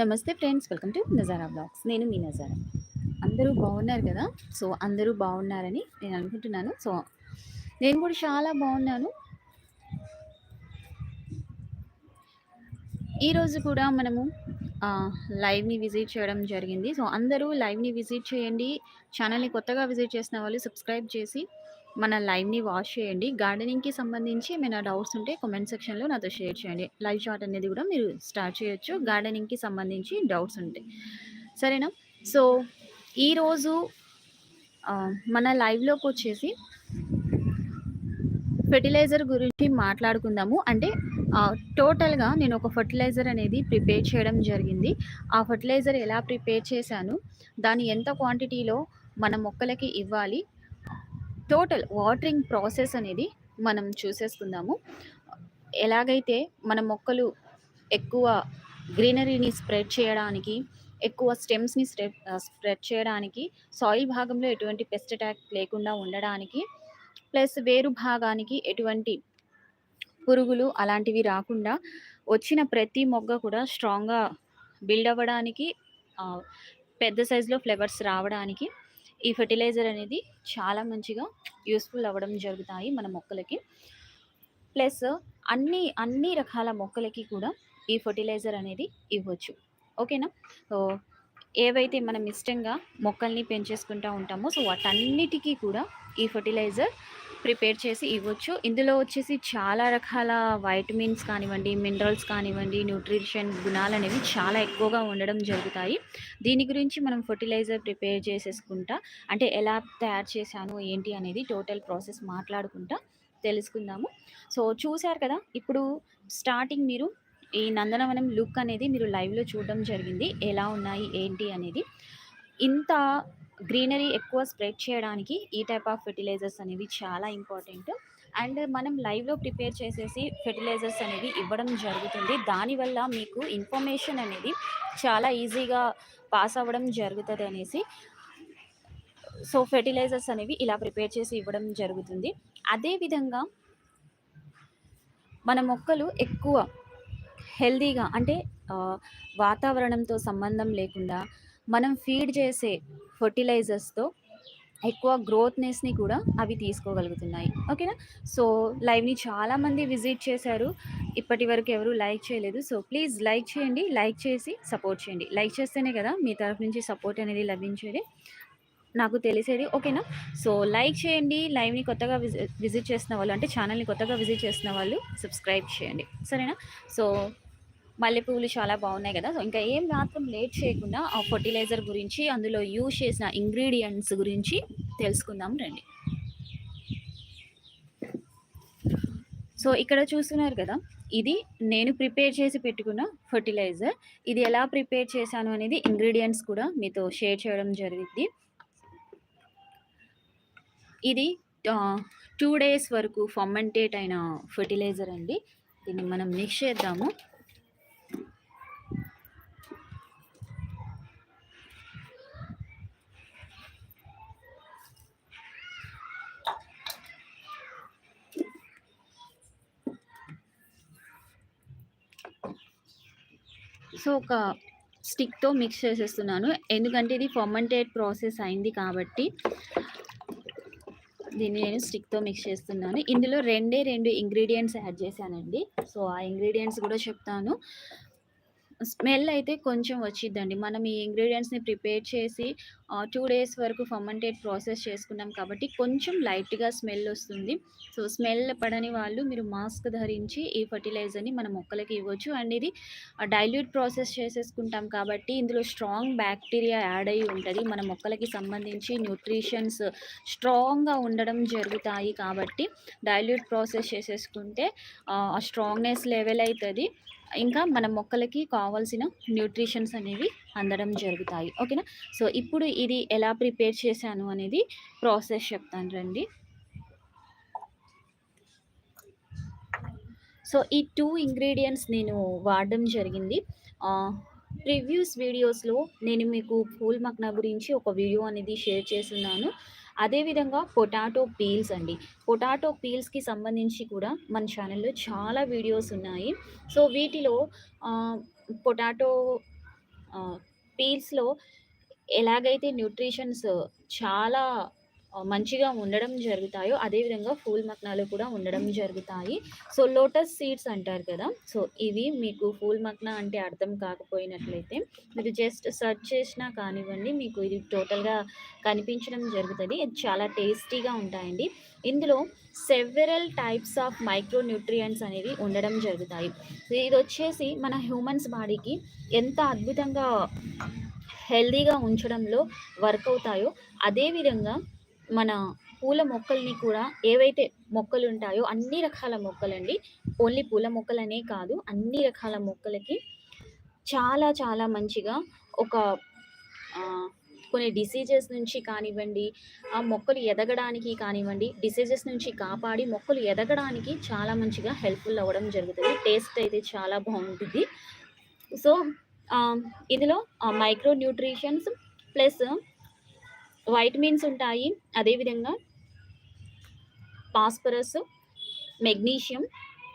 నమస్తే friends welcome to Nazara blogs. నేను మీ నజారా. అందరూ బాగున్నారు కదా? సో అందరూ బాగున్నారని నేను అనుకుంటున్నాను. సో నేను కూడా చాలా బాగున్నాను. ఈరోజు కూడా మనము లైవ్ని విజిట్ చేయడం జరిగింది. సో అందరూ లైవ్ని విజిట్ చేయండి. ఛానల్ని కొత్తగా విజిట్ చేసిన వాళ్ళు సబ్స్క్రైబ్ చేసి మన లైవ్ని వాష్ చేయండి. గార్డెనింగ్కి సంబంధించి ఏమైనా డౌట్స్ ఉంటే కామెంట్ సెక్షన్లో నాతో షేర్ చేయండి. లైవ్ షాట్ అనేది కూడా మీరు స్టార్ట్ చేయొచ్చు. గార్డెనింగ్కి సంబంధించి డౌట్స్ ఉంటాయి సరేనా? సో ఈరోజు మన లైవ్లోకి వచ్చేసి ఫెర్టిలైజర్ గురించి మాట్లాడుకుందాము. అంటే టోటల్గా నేను ఒక ఫర్టిలైజర్ అనేది ప్రిపేర్ చేయడం జరిగింది. ఆ ఫర్టిలైజర్ ఎలా ప్రిపేర్ చేశాను? దాన్ని ఎంత క్వాంటిటీలో మన మొక్కలకి ఇవ్వాలి? టోటల్ వాటరింగ్ ప్రాసెస్ అనేది మనం చూసేసుకుందాము. ఎలాగైతే మన మొక్కలు ఎక్కువ గ్రీనరీని స్ప్రెడ్ చేయడానికి ఎక్కువ స్టెమ్స్ని స్ప్రెడ్ స్ప్రెడ్ చేయడానికి సాయిల్ భాగంలో ఎటువంటి పెస్ట్ అటాక్ లేకుండా ఉండడానికి ప్లస్ వేరు భాగానికి ఎటువంటి పురుగులు అలాంటివి రాకుండా వచ్చిన ప్రతి మొగ్గ కూడా స్ట్రాంగ్గా బిల్డ్ అవ్వడానికి పెద్ద సైజులో ఫ్లవర్స్ రావడానికి ఈ ఫెర్టిలైజర్ అనేది చాలా మంచిగా యూస్ఫుల్ అవ్వడం జరుగుతాయి మన మొక్కలకి. ప్లస్ అన్ని అన్ని రకాల మొక్కలకి కూడా ఈ ఫర్టిలైజర్ అనేది ఇవ్వచ్చు. ఓకేనా? సో ఏవైతే మనం ఇష్టంగా మొక్కల్ని పెంచేసుకుంటూ ఉంటామో సో వాటన్నిటికీ కూడా ఈ ఫర్టిలైజర్ ప్రిపేర్ చేసి ఇవ్వచ్చు. ఇందులో వచ్చేసి చాలా రకాల వైటమిన్స్ కానివ్వండి మినరల్స్ కానివ్వండి న్యూట్రిషన్ గుణాలు అనేవి చాలా ఎక్కువగా ఉండడం జరుగుతాయి. దీని గురించి మనం ఫర్టిలైజర్ ప్రిపేర్ చేసేసుకుంటా అంటే ఎలా తయారు చేశాను ఏంటి అనేది టోటల్ ప్రాసెస్ మాట్లాడుకుంటా తెలుసుకుందాము. సో చూశారు కదా ఇప్పుడు స్టార్టింగ్ మీరు ఈ నందనవనం లుక్ అనేది మీరు లైవ్లో చూడడం జరిగింది. ఎలా ఉన్నాయి ఏంటి అనేది. ఇంత గ్రీనరీ ఎక్కువ స్ప్రెడ్ చేయడానికి ఈ టైప్ ఆఫ్ ఫెర్టిలైజర్స్ అనేవి చాలా ఇంపార్టెంట్. అండ్ మనం లైవ్లో ప్రిపేర్ చేసేసి ఫెర్టిలైజర్స్ అనేవి ఇవ్వడం జరుగుతుంది. దానివల్ల మీకు ఇన్ఫర్మేషన్ అనేది చాలా ఈజీగా పాస్ అవ్వడం జరుగుతుంది అనేసి సో ఫెర్టిలైజర్స్ అనేవి ఇలా ప్రిపేర్ చేసి ఇవ్వడం జరుగుతుంది. అదేవిధంగా మన మొక్కలు ఎక్కువ హెల్దీగా అంటే వాతావరణంతో సంబంధం లేకుండా మనం ఫీడ్ చేసే ఫర్టిలైజర్స్తో ఎక్కువ గ్రోత్నెస్ని కూడా అవి తీసుకోగలుగుతున్నాయి. ఓకేనా సో లైవ్ని చాలామంది విజిట్ చేశారు. ఇప్పటి వరకు ఎవరు లైక్ చేయలేదు. సో ప్లీజ్ లైక్ చేయండి లైక్ చేసి సపోర్ట్ చేయండి. లైక్ చేస్తేనే కదా మీ తరఫు నుంచి సపోర్ట్ అనేది లభించేది. నాకు తెలిసేది. ఓకేనా సో లైక్ చేయండి. లైవ్ని కొత్తగా విజి విజిట్ చేసిన వాళ్ళు అంటే ఛానల్ని కొత్తగా విజిట్ చేసిన వాళ్ళు సబ్స్క్రైబ్ చేయండి. సరేనా? సో మల్లెపూలు చాలా బాగున్నాయి కదా. సో ఇంకా ఏం మాత్రం లేట్ చేయకుండా ఆ ఫర్టిలైజర్ గురించి అందులో యూజ్ చేసిన ఇంగ్రీడియంట్స్ గురించి తెలుసుకుందాం రండి. సో ఇక్కడ చూస్తున్నారు కదా ఇది నేను ప్రిపేర్ చేసి పెట్టుకున్న ఫర్టిలైజర్. ఇది ఎలా ప్రిపేర్ చేశాను అనేది ఇంగ్రీడియంట్స్ కూడా మీతో షేర్ చేయడం జరిగింది. ఇది టూ డేస్ వరకు ఫర్మెంటేట్ అయిన ఫర్టిలైజర్ అండి. దీన్ని మనం మిక్స్ చేద్దాము. సో ఒక స్టిక్తో మిక్స్ చేసేస్తున్నాను. ఎందుకంటే ఇది ఫర్మెంటేట్ ప్రాసెస్ అయింది కాబట్టి దీన్ని నేను స్టిక్తో మిక్స్ చేస్తున్నాను. ఇందులో రెండే రెండు ఇంగ్రీడియంట్స్ యాడ్ చేశానండి. సో ఆ ఇంగ్రీడియంట్స్ కూడా చెప్తాను. స్మెల్ అయితే కొంచెం వచ్చిద్దండి. మనం ఈ ఇంగ్రీడియంట్స్ని ప్రిపేర్ చేసి టూ డేస్ వరకు ఫర్మెంటేట్ ప్రాసెస్ చేసుకున్నాం కాబట్టి కొంచెం లైట్గా స్మెల్ వస్తుంది. సో స్మెల్ పడని వాళ్ళు మీరు మాస్క్ ధరించి ఈ ఫర్టిలైజర్ని మన మొక్కలకి ఇవ్వచ్చు. అండ్ ఇది డైల్యూట్ ప్రాసెస్ చేసేసుకుంటాం కాబట్టి ఇందులో స్ట్రాంగ్ బ్యాక్టీరియా యాడ్ అయి ఉంటుంది. మన మొక్కలకి సంబంధించి న్యూట్రిషన్స్ స్ట్రాంగ్గా ఉండడం జరుగుతాయి కాబట్టి డైల్యూట్ ప్రాసెస్ చేసేసుకుంటే ఆ స్ట్రాంగ్నెస్ లెవెల్ అవుతుంది ఇంకా మన మొక్కలకి కావాల్సిన న్యూట్రిషన్స్ అనేవి అందడం జరుగుతాయి. ఓకేనా? సో ఇప్పుడు ఇది ఎలా ప్రిపేర్ చేశాను అనేది ప్రాసెస్ చెప్తాను రండి. సో ఈ టూ ఇంగ్రీడియంట్స్ నేను వాడడం జరిగింది. ప్రివ్యూస్ వీడియోస్లో నేను మీకు పూల్ మక్నా గురించి ఒక వీడియో అనేది షేర్ చేస్తున్నాను. అదేవిధంగా పొటాటో పీల్స్ అండి. పొటాటో పీల్స్కి సంబంధించి కూడా మన ఛానల్లో చాలా వీడియోస్ ఉన్నాయి. సో వీటిలో పొటాటో పీల్స్‌లో ఎలాగైతే న్యూట్రిషన్స్ చాలా మంచిగా ఉండడం జరుగుతాయో, అదే విధంగా ఫూల్ మక్నాలు కూడా ఉండడం జరుగుతాయి. సో, లోటస్ సీడ్స్ అంటారు కదా! సో, ఇవి మీకు ఫూల్ మక్నా అంటే అర్థం కాకపోయినట్లయితే, మీరు జస్ట్ సెర్చ్ చేసినా కానివ్వండి, మీకు ఇది టోటల్‌గా కనిపించడం జరుగుతుంది ఇది చాలా టేస్టీగా ఉంటాయండి. ఇందులో several types of micro nutrients అనేవి ఉండడం జరుగుతాయి. ఇది వచ్చేసి మన హ్యూమన్స్ బాడీకి ఎంత అద్భుతంగా హెల్దీగా ఉంచడంలో వర్క్ అవుతాయో, అదే విధంగా మన పూల మొక్కల్ని కూడా ఏవైతే మొక్కలుంటాయో అన్ని రకాల మొక్కలండి. ఓన్లీ పూల మొక్కలనే కాదు, అన్ని రకాల మొక్కలకి చాలా చాలా మంచిగా ఒక కొన్ని డిసీజెస్ నుంచి కానివ్వండి, ఆ మొక్కలు ఎదగడానికి కానివ్వండి, డిసీజెస్ నుంచి కాపాడి మొక్కలు ఎదగడానికి చాలా మంచిగా హెల్ప్‌ఫుల్ అవ్వడం జరుగుతుంది టేస్ట్ అయితే చాలా బాగుంటుంది సో, ఇందులో మైక్రో న్యూట్రిషన్స్ ప్లస్ వైటమిన్స్ ఉంటాయి. అదేవిధంగా ఫాస్ఫరస్, మెగ్నీషియం,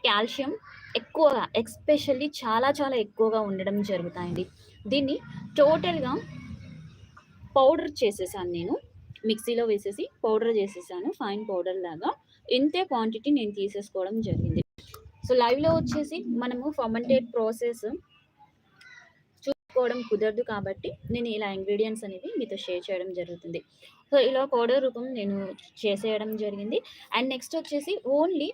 కాల్షియం ఎక్కువగా ఎక్స్పెషల్లీ చాలా చాలా ఎక్కువగా ఉండడం జరుగుతాయండి. దీన్ని టోటల్‌గా పౌడర్ చేసేసాను నేను. మిక్సీలో వేసేసి పౌడర్ చేసేసాను. ఫైన్ పౌడర్ లాగా. ఇంతే క్వాంటిటీ నేను తీసేసుకోవడం జరిగింది. సో, లైవ్‌లో వచ్చేసి మనము ఫర్మెంటెడ్ ప్రాసెస్ చూసుకోవడం కుదరదు కాబట్టి, నేను ఇలా ఇంగ్రీడియంట్స్ అనేవి మీతో షేర్ చేయడం జరుగుతుంది. సో, ఇలా పౌడర్ రూపం నేను చేసేయడం జరిగింది. అండ్ నెక్స్ట్ వచ్చేసి ఓన్లీ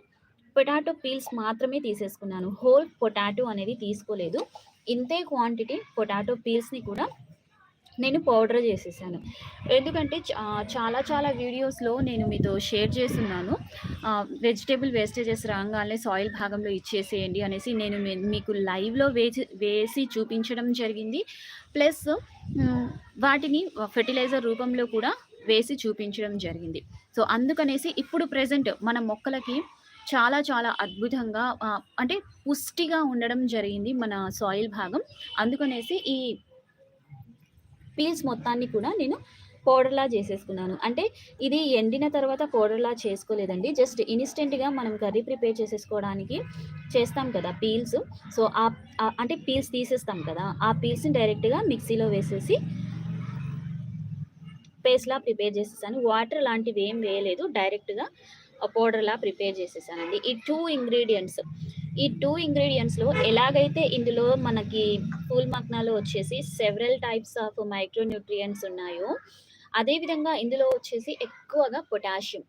పొటాటో పీల్స్ మాత్రమే తీసేసుకున్నాను. హోల్ పొటాటో అనేది తీసుకోలేదు. ఇంతే క్వాంటిటీ పొటాటో పీల్స్‌ని కూడా నేను పౌడర్ చేసేసాను. ఎందుకంటే చాలా చాలా వీడియోస్‌లో నేను మీతో షేర్ చేస్తున్నాను వెజిటేబుల్ వేస్టేజెస్ రాగానే సాయిల్ భాగంలో ఇచ్చేసేయండి అనేసి నేను మీకు లైవ్‌లో వేసి వేసి చూపించడం జరిగింది. ప్లస్ వాటిని ఫెర్టిలైజర్ రూపంలో కూడా వేసి చూపించడం జరిగింది. సో, అందుకనేసి ఇప్పుడు ప్రజెంట్ మన మొక్కలకి చాలా చాలా అద్భుతంగా అంటే పుష్టిగా ఉండడం జరిగింది మన సాయిల్ భాగం. అందుకనేసి ఈ పీల్స్ మొత్తాన్ని కూడా నేను పౌడర్‌లా చేసేసుకున్నాను. అంటే ఇది ఎండిన తర్వాత పౌడర్‌లా చేసుకోలేదండి. జస్ట్ ఇన్‌స్టెంట్‌గా మనం కర్రీ ప్రిపేర్ చేసేసుకోవడానికి చేస్తాం కదా పీల్స్. సో, ఆ అంటే పీల్స్ తీసేస్తాం కదా! ఆ పీల్స్‌ని డైరెక్ట్‌గా మిక్సీలో వేసేసి పేస్ట్‌లా ప్రిపేర్ చేసేసాను. వాటర్ లాంటివి ఏం వేయలేదు. డైరెక్ట్‌గా పౌడర్‌లా ప్రిపేర్ చేసేసానండి. ఈ టూ ఇంగ్రీడియంట్స్ ఈ 2 ఇంగ్రీడియెంట్స్‌లో ఎలాగైతే ఇందులో మనకి పూల్ మగ్నాలు వచ్చేసి several types of micro nutrients ఉన్నాయో, అదే విధంగా ఇందులో వచ్చేసి ఎక్కువగా పొటాషియం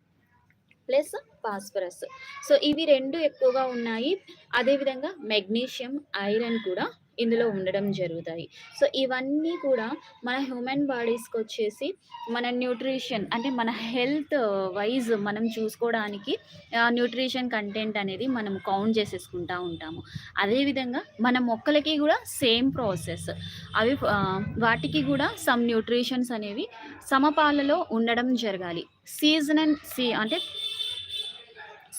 ప్లస్ ఫాస్ఫరస్. సో, ఇవి రెండు ఎక్కువగా ఉన్నాయి. అదే విధంగా మెగ్నీషియం, ఐరన్ కూడా ఇందులో ఉండడం జరుగుతాయి. సో, ఇవన్నీ కూడా మన హ్యూమన్ బాడీస్‌కొచ్చేసి మన న్యూట్రిషన్ అంటే మన హెల్త్ వైజ్ మనం చూసుకోవడానికి న్యూట్రిషన్ కంటెంట్ అనేది మనం కౌంట్ చేసేసుకుంటా ఉంటాము. అదేవిధంగా మన మొక్కలకి కూడా సేమ్ ప్రాసెస్. అవి వాటికి కూడా సమ్ న్యూట్రిషన్స్ అనేవి సమపాలలో ఉండడం జరగాలి. సీజనల్ సీ అంటే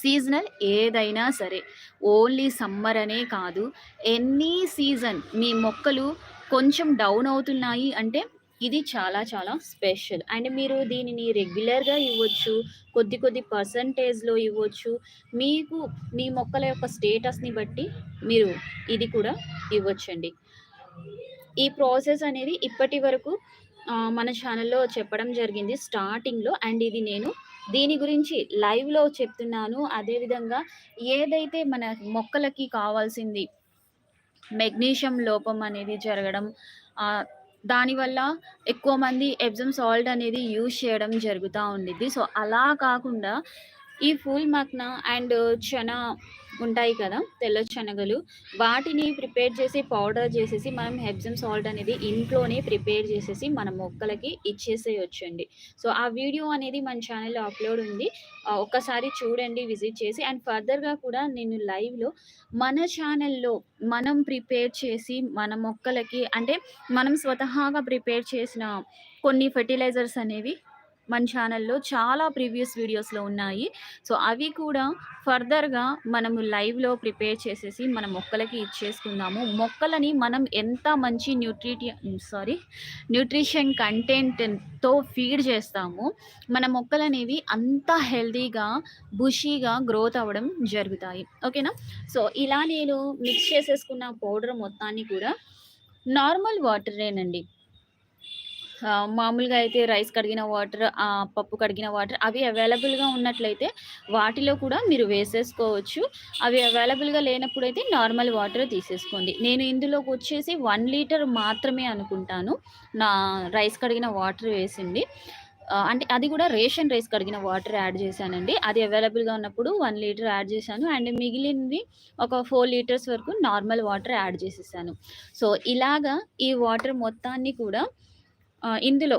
సీజనల్ ఏదైనా సరే. ఓన్లీ సమ్మర్ అనే కాదు. ఎనీ సీజన్ మీ మొక్కలు కొంచెం డౌన్ అవుతున్నాయి అంటే ఇది చాలా చాలా స్పెషల్. అండ్ మీరు దీనిని రెగ్యులర్‌గా ఇవ్వచ్చు. కొద్ది కొద్ది పర్సెంటేజ్‌లో ఇవ్వచ్చు. మీకు మీ మొక్కల యొక్క స్టేటస్‌ని బట్టి మీరు ఇది కూడా ఇవ్వచ్చండి ఈ ప్రాసెస్ అనేది ఇప్పటి వరకు మన ఛానల్లో చెప్పడం జరిగింది స్టార్టింగ్‌లో. అండ్ ఇది నేను దీని గురించి లైవ్‌లో చెప్తున్నాను. అదేవిధంగా ఏదైతే మన మొక్కలకి కావాల్సింది మెగ్నీషియం లోపం అనేది జరగడం దానివల్ల ఎక్కువ మంది ఎబ్జమ్ సాల్ట్ అనేది యూజ్ చేయడం జరుగుతూ ఉండిద్ది. సో, అలా కాకుండా ఈ ఫూల్ మక్న అండ్ చనా ఉంటాయి కదా! తెల్ల శనగలు. వాటిని ప్రిపేర్ చేసి పౌడర్ చేసేసి మనం హెబ్జమ్ సాల్ట్ అనేది ఇంట్లోనే ప్రిపేర్ చేసేసి మన మొక్కలకి ఇచ్చేసేయొచ్చండి. సో, ఆ వీడియో అనేది మన ఛానల్లో అప్‌లోడ్ ఉంది. ఒక్కసారి చూడండి విజిట్ చేసి. అండ్ ఫర్దర్‌గా కూడా నేను లైవ్‌లో మన ఛానల్లో మనం ప్రిపేర్ చేసి మన మొక్కలకి అంటే మనం స్వతహాగా ప్రిపేర్ చేసిన కొన్ని ఫెర్టిలైజర్స్ అనేవి మన ఛానల్లో చాలా ప్రీవియస్ వీడియోస్‌లో ఉన్నాయి. సో, అవి కూడా ఫర్దర్‌గా మనము లైవ్‌లో ప్రిపేర్ చేసేసి మన మొక్కలకి ఇచ్చేసుకుందాము. మొక్కలని మనం ఎంత మంచి న్యూట్రిటి సారీ న్యూట్రిషన్ కంటెంట్‌తో ఫీడ్ చేస్తామో, మన మొక్కలనేవి అంత హెల్తీగా, బుషీగా గ్రోత్ అవ్వడం జరుగుతాయి. ఓకేనా? సో, ఇలా నేను మిక్స్ చేసేసుకున్న పౌడర్ మొత్తాన్ని కూడా నార్మల్ వాటరేనండి. మామూలుగా అయితే రైస్ కడిగిన వాటర్, పప్పు కడిగిన వాటర్ అవి అవైలబుల్‌గా ఉన్నట్లయితే వాటిలో కూడా మీరు వేసేసుకోవచ్చు. అవి అవైలబుల్‌గా లేనప్పుడైతే నార్మల్ వాటర్ తీసేసుకోండి. నేను ఇందులోకి వచ్చేసి వన్ లీటర్ మాత్రమే అనుకుంటాను. నా రైస్ కడిగిన వాటర్ వేసింది. అంటే అది కూడా రేషన్ రైస్ కడిగిన వాటర్ యాడ్ చేశానండి. అది అవైలబుల్‌గా ఉన్నప్పుడు వన్ లీటర్ యాడ్ చేశాను. అండ్ మిగిలింది ఒక ఫోర్ లీటర్స్ వరకు నార్మల్ వాటర్ యాడ్ చేసేసాను. సో, ఇలాగా ఈ వాటర్ మొత్తాన్ని కూడా ఇందులో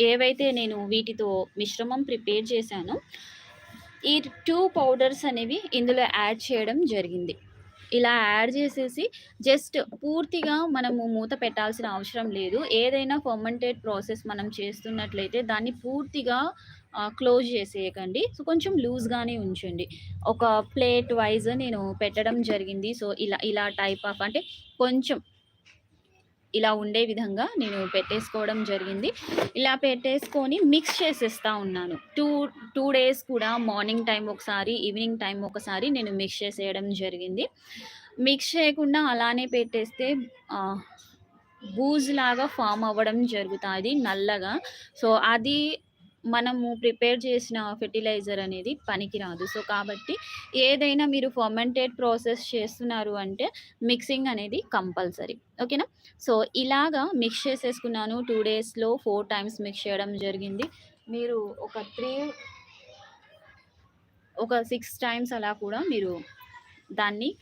ఏవైతే నేను వీటితో మిశ్రమం ప్రిపేర్ చేశానో, ఈ టూ పౌడర్స్ అనేవి ఇందులో యాడ్ చేయడం జరిగింది. ఇలా యాడ్ చేసేసి జస్ట్ పూర్తిగా మనము మూత పెట్టాల్సిన అవసరం లేదు. ఏదైనా ఫర్మెంటెడ్ ప్రాసెస్ మనం చేస్తున్నట్లయితే దాన్ని పూర్తిగా క్లోజ్ చేసేయకండి. సో, కొంచెం లూజ్‌గానే ఉంచండి. ఒక ప్లేట్ వైజ్ నేను పెట్టడం జరిగింది. సో, ఇలా ఇలా టైప్ ఆఫ్ అంటే కొంచెం ఇలా ఉండే విధంగా నేను పెట్టేసుకోవడం జరిగింది. ఇలా పెట్టేసుకొని మిక్స్ చేసేస్తా ఉన్నాను. 2, 2 డేస్ కూడా మార్నింగ్ టైం ఒకసారి, ఈవినింగ్ టైం ఒకసారి నేను మిక్స్ చేసేయడం జరిగింది. మిక్స్ చేయకుండా అలానే పెట్టేస్తే బూజ్ లాగా ఫామ్ అవ్వడం జరుగుతుంది నల్లగా. సో, అది మనము ప్రిపేర్ చేసిన ఫెర్టిలైజర్ అనేది పనికిరాదు. సో, కాబట్టి ఏదైనా మీరు ఫర్మెంటెడ్ ప్రాసెస్ చేస్తున్నారు అంటే మిక్సింగ్ అనేది కంపల్సరీ. ఓకేనా? సో, ఇలాగా మిక్స్ చేసేసుకున్నాను. టూ డేస్‌లో ఫోర్ టైమ్స్ మిక్స్ చేయడం జరిగింది. మీరు ఒక త్రీ ఒక సిక్స్ టైమ్స్ అలా కూడా మీరు దాన్ని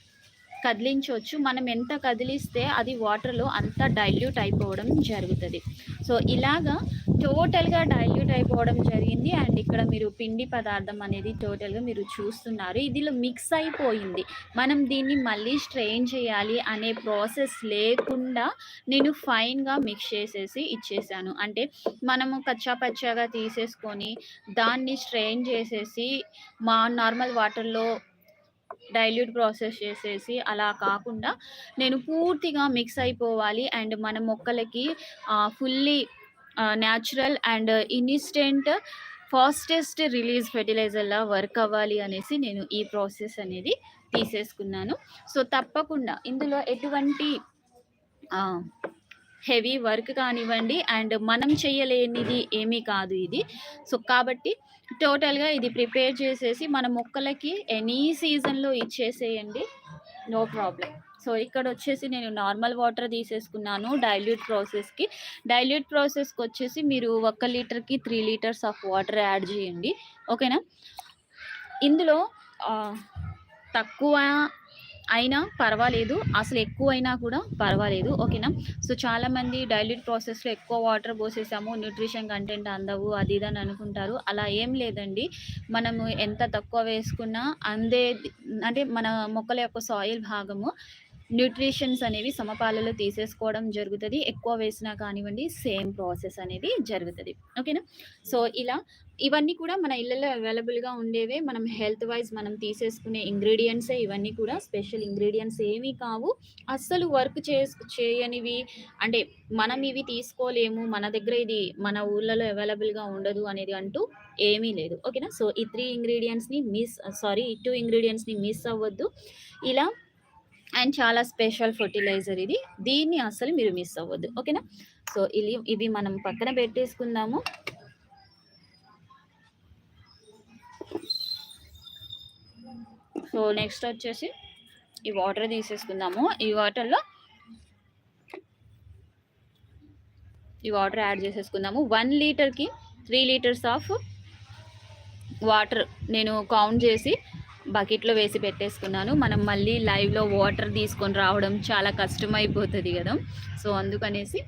కదిలించవచ్చు మనం ఎంత కదిలిస్తే అది వాటర్‌లో అంత డైల్యూట్ అయిపోవడం జరుగుతుంది సో, ఇలాగా టోటల్‌గా డైల్యూట్ అయిపోవడం జరిగింది. అండ్ ఇక్కడ మీరు పిండి పదార్థం అనేది టోటల్‌గా మీరు చూస్తున్నారు. ఇదిలో మిక్స్ అయిపోయింది. మనం దీన్ని మళ్ళీ స్ట్రెయిన్ చేయాలి అనే ప్రాసెస్ లేకుండా నేను ఫైన్‌గా మిక్స్ చేసేసి ఇచ్చేసాను. అంటే మనము కచ్చా పచ్చాగా తీసేసుకొని దాన్ని స్ట్రెయిన్ చేసేసి మా నార్మల్ వాటర్‌లో డైల్యూట్ ప్రాసెస్ చేసేసి అలా కాకుండా నేను పూర్తిగా మిక్స్ అయిపోవాలి. అండ్ మన మొక్కలకి fully natural and instant fastest release ఫెర్టిలైజర్‌లా work అవ్వాలి అనేసి నేను ఈ ప్రాసెస్ అనేది తీసేసుకున్నాను. సో, తప్పకుండా ఇందులో ఎటువంటి హెవీ వర్క్ కానివ్వండి అండ్ మనం చేయలేనిది ఏమీ కాదు ఇది. సో, కాబట్టి టోటల్‌గా ఇది ప్రిపేర్ చేసేసి మన మొక్కలకి ఎనీ సీజన్‌లో ఇచ్చేసేయండి. No problem. సో, ఇక్కడ వచ్చేసి నేను నార్మల్ వాటర్ తీసేసుకున్నాను డైల్యూట్ ప్రాసెస్‌కి. డైల్యూట్ ప్రాసెస్కి వచ్చేసి మీరు ఒక లీటర్‌కి three litres of water add చేయండి. ఓకేనా? ఇందులో తక్కువ అయినా పర్వాలేదు. అసలు ఎక్కువైనా కూడా పర్వాలేదు. ఓకేనా? సో, చాలామంది డైల్యూట్ ప్రాసెస్‌లో ఎక్కువ వాటర్ పోసేసాము. న్యూట్రిషన్ కంటెంట్ అందవు అది ఇది అని అనుకుంటారు. అలా ఏం లేదండి. మనము ఎంత తక్కువ వేసుకున్నా అందే అంటే మన మొక్కల యొక్క సాయిల్ భాగము న్యూట్రిషన్స్ అనేవి సమపాలలో తీసేసుకోవడం జరుగుతుంది ఎక్కువ వేసినా కానివ్వండి సేమ్ ప్రాసెస్ అనేది జరుగుతుంది ఓకేనా? సో, ఇలా ఇవన్నీ కూడా మన ఇళ్ళలో అవైలబుల్‌గా ఉండేవే. మనం హెల్త్ వైస్ మనం తీసేసుకునే ఇంగ్రీడియంట్సే ఇవన్నీ కూడా స్పెషల్ ఇంగ్రీడియెంట్స్ ఏమీ కావు. అస్సలు వర్క్ చేస్ చేయనివి అంటే మనం ఇవి తీసుకోలేము. మన దగ్గర ఇది మన ఊళ్ళలో అవైలబుల్‌గా ఉండదు అనేది అంటూ ఏమీ లేదు. ఓకేనా? సో, ఈ త్రీ ఇంగ్రీడియంట్స్ని మిస్ సారీ టూ ఇంగ్రీడియెంట్స్‌ని మిస్ అవ్వద్దు. ఇలా అండ్ చాలా స్పెషల్ ఫర్టిలైజర్ ఇది. దీన్ని అస్సలు మీరు మిస్ అవ్వద్దు. ఓకేనా? సో, ఇలి ఇవి మనం పక్కన పెట్టేసుకుందాము. సో, నెక్స్ట్ వచ్చేసి ఈ వాటర్ తీసేసుకుందాము. ఈ వాటర్‌లో ఈ వాటర్ యాడ్ చేసేసుకుందాము. వన్ లీటర్‌కి త్రీ లీటర్స్ ఆఫ్ వాటర్ నేను కౌంట్ చేసి బకెట్‌లో వేసి పెట్టేసుకున్నాను. మనం మళ్ళీ లైవ్‌లో వాటర్ తీసుకొని రావడం చాలా కష్టమైపోతుంది కదా సో, అందుకనేసి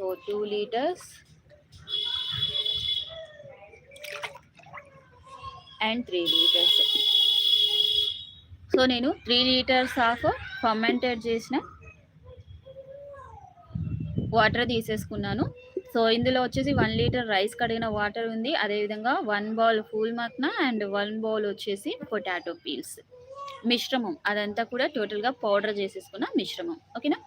so, 2 litres and 3 litres. So, నేను 3 లీటర్స్ ఆఫ్ ఫర్మెంటెడ్ చేసిన వాటర్ తీసేసుకున్నాను. సో, ఇందులో వచ్చేసి వన్ లీటర్ రైస్ కడిగిన వాటర్ ఉంది. అదేవిధంగా one bowl pool makhana and one bowl వచ్చేసి పొటాటో పీల్స్. మిశ్రమం అదంతా కూడా టోటల్‌గా పౌడర్ చేసేసుకున్న మిశ్రమం. ఓకేనా?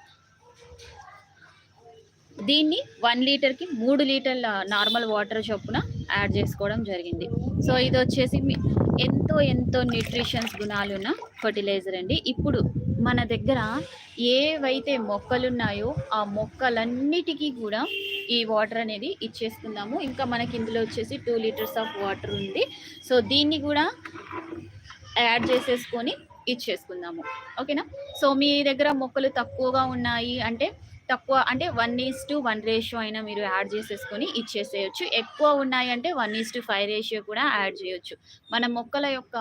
దీన్ని వన్ లీటర్కి మూడు లీటర్ల నార్మల్ వాటర్ చొప్పున యాడ్ చేసుకోవడం జరిగింది. సో ఇది వచ్చేసి మీ- ఎంతో ఎంతో న్యూట్రిషన్స్ గుణాలున్న ఫర్టిలైజర్ అండి. ఇప్పుడు మన దగ్గర ఏవైతే మొక్కలున్నాయో ఆ మొక్కలన్నిటికీ కూడా ఈ వాటర్ అనేది ఇచ్చేసుకుందాము ఇంకా మనకి ఇందులో వచ్చేసి టూ లీటర్స్ ఆఫ్ వాటర్ ఉంది. సో దీన్ని కూడా యాడ్ చేసేసుకొని ఇచ్చేసుకుందాము. ఓకేనా? సో మీ దగ్గర మొక్కలు తక్కువగా ఉన్నాయి అంటే తక్కువ అంటే one is to one ratio అయినా మీరు యాడ్ చేసేసుకొని ఇచ్చేసేయచ్చు. ఎక్కువ ఉన్నాయి అంటే one is to five ratio కూడా యాడ్ చేయొచ్చు. మన మొక్కల యొక్క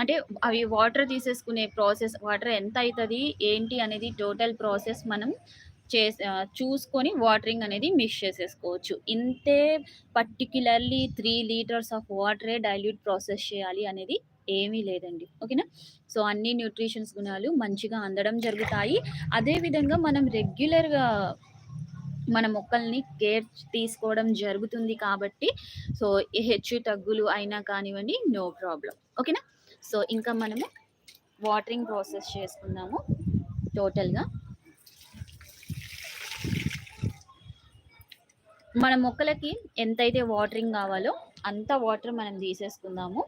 అంటే అవి వాటర్ తీసేసుకునే ప్రాసెస్ వాటర్ ఎంత అవుతుంది ఏంటి అనేది టోటల్ ప్రాసెస్ మనం చే చూసుకొని వాటరింగ్ అనేది మిక్స్ చేసేసుకోవచ్చు. ఇంతే పర్టిక్యులర్లీ త్రీ లీటర్స్ ఆఫ్ వాటరే డైల్యూట్ ప్రాసెస్ చేయాలి అనేది ఏమీ లేదండి. ఓకేనా? సో అన్ని న్యూట్రిషన్స్ గుణాలు మంచిగా అందడం జరుగుతాయి. అదేవిధంగా మనం రెగ్యులర్గా మన మొక్కల్ని కేర్ తీసుకోవడం జరుగుతుంది కాబట్టి సో హెచ్చు తగ్గులు అయినా కానివ్వండి నో ప్రాబ్లం ఓకేనా? సో ఇంకా మనము వాటరింగ్ ప్రాసెస్ చేసుకుందాము టోటల్గా. మన మొక్కలకి ఎంతైతే వాటరింగ్ కావాలో అంత వాటర్ మనం తీసేసుకుందాము.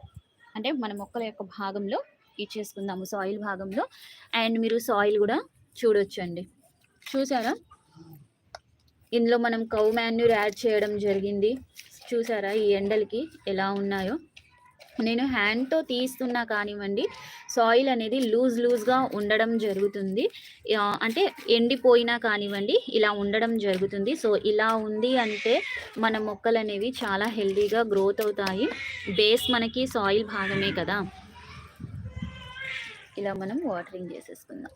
అంటే మన మొక్కల యొక్క భాగంలో ఇచ్చేసుకుందాము సాయిల్ భాగంలో. అండ్ మీరు సాయిల్ కూడా చూడొచ్చండి. చూసారా? ఇందులో మనం కౌ మాన్యూర్ యాడ్ చేయడం జరిగింది. చూసారా ఈ ఎండలకి ఎలా ఉన్నాయో? నేను హ్యాండ్తో తీస్తున్నా కానివ్వండి సాయిల్ అనేది లూజ్ లూజ్గా ఉండడం జరుగుతుంది. అంటే ఎండిపోయినా కానివ్వండి ఇలా ఉండడం జరుగుతుంది. సో ఇలా ఉంది అంటే మన మొక్కలు అనేవి చాలా హెల్తీగా గ్రోత్ అవుతాయి. బేస్ మనకి సాయిల్ భాగమే కదా. ఇలా మనం వాటరింగ్ చేసేసుకుందాం.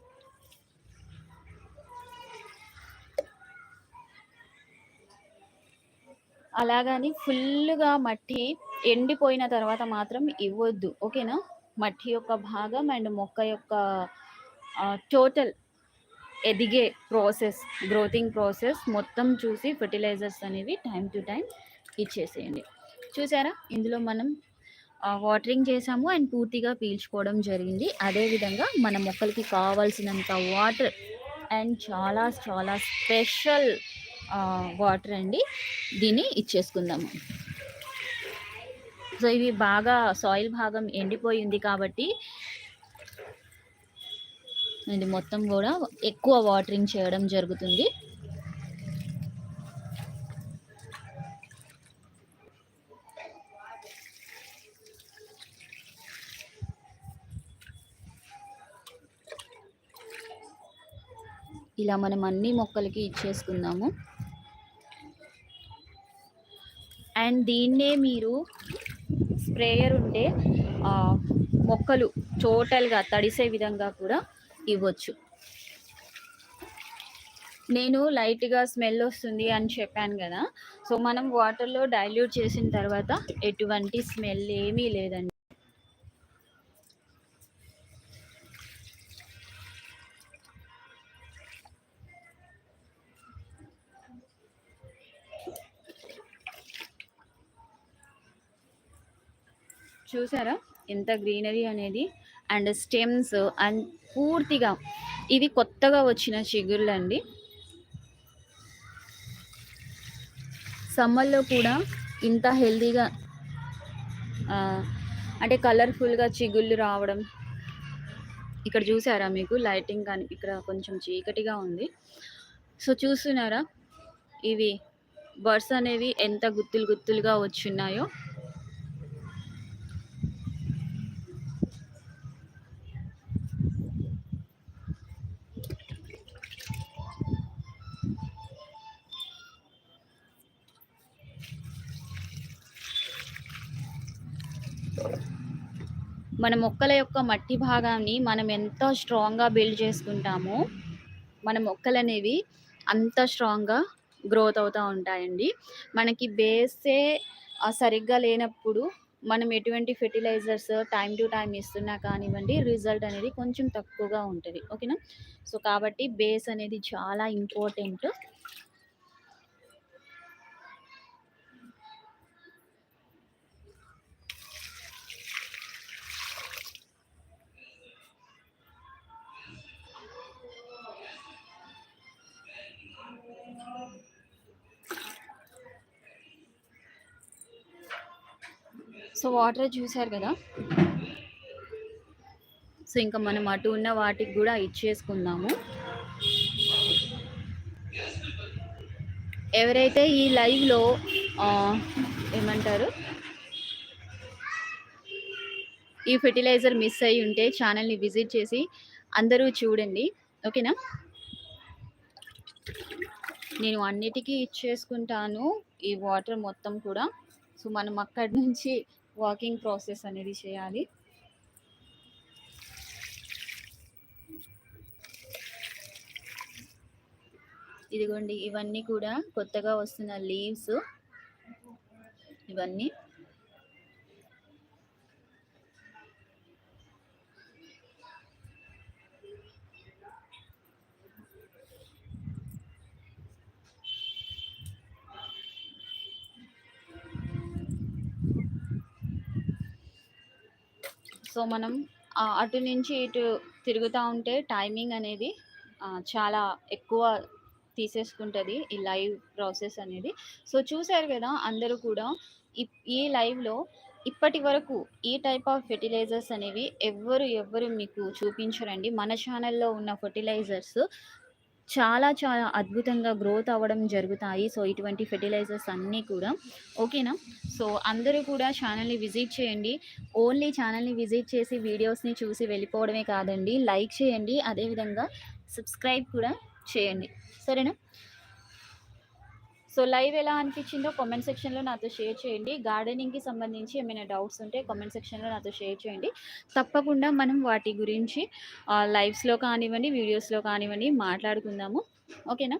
అలాగని ఫుల్గా మట్టి ఎండిపోయిన తర్వాత మాత్రం ఇవ్వద్దు. ఓకేనా? మట్టి యొక్క భాగం అండ్ మొక్క యొక్క టోటల్ ఎదిగే ప్రాసెస్ గ్రోతింగ్ ప్రాసెస్ మొత్తం చూసి ఫెర్టిలైజర్స్ అనేవి టైం టు టైం ఇచ్చేసేయండి. చూసారా? ఇందులో మనం వాటరింగ్ చేసాము అండ్ పూర్తిగా పీల్చుకోవడం జరిగింది. అదేవిధంగా మన మొక్కలకి కావాల్సినంత వాటర్ అండ్ చాలా చాలా స్పెషల్ వాటర్ అండి. దీన్ని ఇచ్చేసుకుందాము. సో ఇవి బాగా సాయిల్ భాగం ఎండిపోయింది కాబట్టి ఇది మొత్తం కూడా ఎక్కువ వాటరింగ్ చేయడం జరుగుతుంది. ఇలా మనం అన్ని మొక్కలకి ఇచ్చేసుకుందాము. అండ్ దీన్నే మీరు స్ప్రేయర్ ఉంటే మొక్కలు టోటల్గా తడిసే విధంగా కూడా ఇవ్వచ్చు. నేను లైట్గా స్మెల్ వస్తుంది అని చెప్పాను కదా సో మనం వాటర్లో డైల్యూట్ చేసిన తర్వాత ఎటువంటి స్మెల్ ఏమీ లేదండి. చూసారా? ఎంత గ్రీనరీ అనేది అండ్ స్టెమ్స్ అండ్ పూర్తిగా ఇవి కొత్తగా వచ్చిన చిగుళ్ళు అండి సమ్మర్లో కూడా ఇంత హెల్తీగా అంటే కలర్ఫుల్గా చిగుళ్ళు రావడం. ఇక్కడ చూసారా మీకు? లైటింగ్ కానీ ఇక్కడ కొంచెం చీకటిగా ఉంది. సో చూస్తున్నారా? ఇవి బర్డ్స్ అనేవి ఎంత గుత్తులు గుత్తులుగా వచ్చున్నాయో. మన మొక్కల యొక్క మట్టి భాగాన్ని మనం ఎంత స్ట్రాంగ్గా బిల్డ్ చేసుకుంటామో మన మొక్కలు అనేవి అంత స్ట్రాంగ్గా గ్రోత్ అవుతూ ఉంటాయండి. మనకి బేసే సరిగ్గా లేనప్పుడు మనం ఎటువంటి ఫెర్టిలైజర్స్ టైం టు టైం ఇస్తున్నా కానివ్వండి రిజల్ట్ అనేది కొంచెం తక్కువగా ఉంటుంది. ఓకేనా? సో కాబట్టి బేస్ అనేది చాలా ఇంపార్టెంట్. సో వాటర్ చూసారు కదా? సో ఇంకా మనం అటు ఉన్న వాటికి కూడా ఇచ్చేసుకుందాము. ఎవరైతే ఈ లైవ్లో ఏమంటారు? ఈ ఫెర్టిలైజర్ మిస్ అయి ఉంటే ఛానల్ని విజిట్ చేసి అందరూ చూడండి. ఓకేనా? నేను అన్నిటికీ ఇచ్చేసుకుంటాను ఈ వాటర్ మొత్తం కూడా. సో మనం అక్కడి నుంచి వాకింగ్ ప్రాసెస్ అనేది చేయాలి. ఇదిగోండి ఇవన్నీ కూడా కొత్తగా వస్తున్న లీవ్స్ ఇవన్నీ సో మనం అటు నుంచి ఇటు తిరుగుతూ ఉంటే టైమింగ్ అనేది చాలా ఎక్కువ తీసేసుకుంటుంది ఈ లైవ్ ప్రాసెస్ అనేది. సో చూశారు కదా అందరూ కూడా ఇప్- ఈ లైవ్లో ఇప్పటి వరకు ఈ టైప్ ఆఫ్ ఫెర్టిలైజర్స్ అనేవి ఎవ్వరు ఎవ్వరు మీకు చూపించరండి. మన ఛానల్లో ఉన్న ఫెర్టిలైజర్స్ చాలా చాలా అద్భుతంగా గ్రోత్ అవ్వడం జరుగుతాయి. సో ఇటువంటి ఫెర్టిలైజర్స్ అన్నీ కూడా. ఓకేనా? సో అందరూ కూడా ఛానల్ని విజిట్ చేయండి. ఓన్లీ ఛానల్ని విజిట్ చేసి వీడియోస్ని చూసి వెళ్ళిపోవడమే కాదండి. లైక్ చేయండి. అదేవిధంగా సబ్స్క్రైబ్ కూడా చేయండి. సరేనా? సో లైవ్ ఎలా అనిపించిందో కామెంట్ సెక్షన్లో నాతో షేర్ చేయండి. గార్డెనింగ్కి సంబంధించి ఏమైనా డౌట్స్ ఉంటే కామెంట్ సెక్షన్లో నాతో షేర్ చేయండి. తప్పకుండా మనం వాటి గురించి లైవ్స్లో కానివ్వండి వీడియోస్లో కానివ్వండి మాట్లాడుకుందాము. ఓకేనా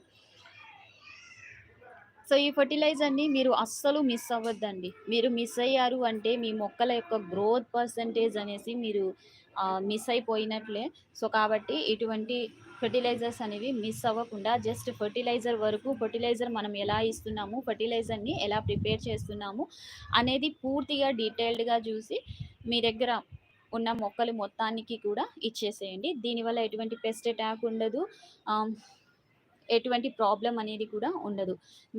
సో ఈ ఫర్టిలైజర్ని మీరు అస్సలు మిస్ అవ్వద్దండి. మీరు మిస్ అయ్యారు అంటే మీ మొక్కల యొక్క గ్రోత్ పర్సంటేజ్ అనేసి మీరు మిస్ అయిపోయినట్లే. సో కాబట్టి ఇటువంటి ఫెర్టిలైజర్స్ అనేవి మిస్ అవ్వకుండా జస్ట్ ఫర్టిలైజర్ వరకు ఫర్టిలైజర్ మనం ఎలా ఇస్తున్నాము ఫర్టిలైజర్ని ఎలా ప్రిపేర్ చేస్తున్నాము అనేది పూర్తిగా డీటెయిల్డ్గా చూసి మీ దగ్గర ఉన్న మొక్కలు మొత్తానికి కూడా ఇచ్చేసేయండి. దీనివల్ల ఎటువంటి పెస్ట్ అటాక్ ఉండదు. ఎటువంటి ప్రాబ్లం అనేది కూడా ఉండదు.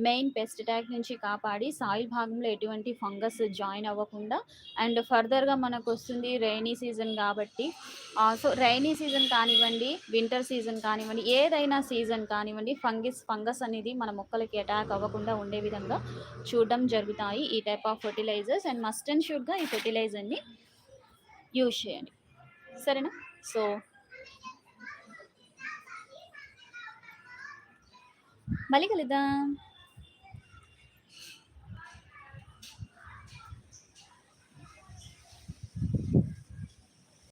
మెయిన్ పెస్ట్ అటాక్ నుంచి కాపాడి సాయిల్ భాగంలో ఎటువంటి ఫంగస్ జాయిన్ అవ్వకుండా అండ్ ఫర్దర్గా మనకు వస్తుంది రైనీ సీజన్ కాబట్టి సో రైనీ సీజన్ కానివ్వండి వింటర్ సీజన్ కానివ్వండి ఏదైనా సీజన్ కానివ్వండి ఫంగిస్ ఫంగస్ అనేది మన మొక్కలకి అటాక్ అవ్వకుండా ఉండే విధంగా చూడడం జరుగుతాయి. ఈ type of fertilisers and must and షుడ్గా ఈ ఫెర్టిలైజర్ని యూజ్ చేయండి. సరేనా? సో మళ్ళీ కలుద్దాం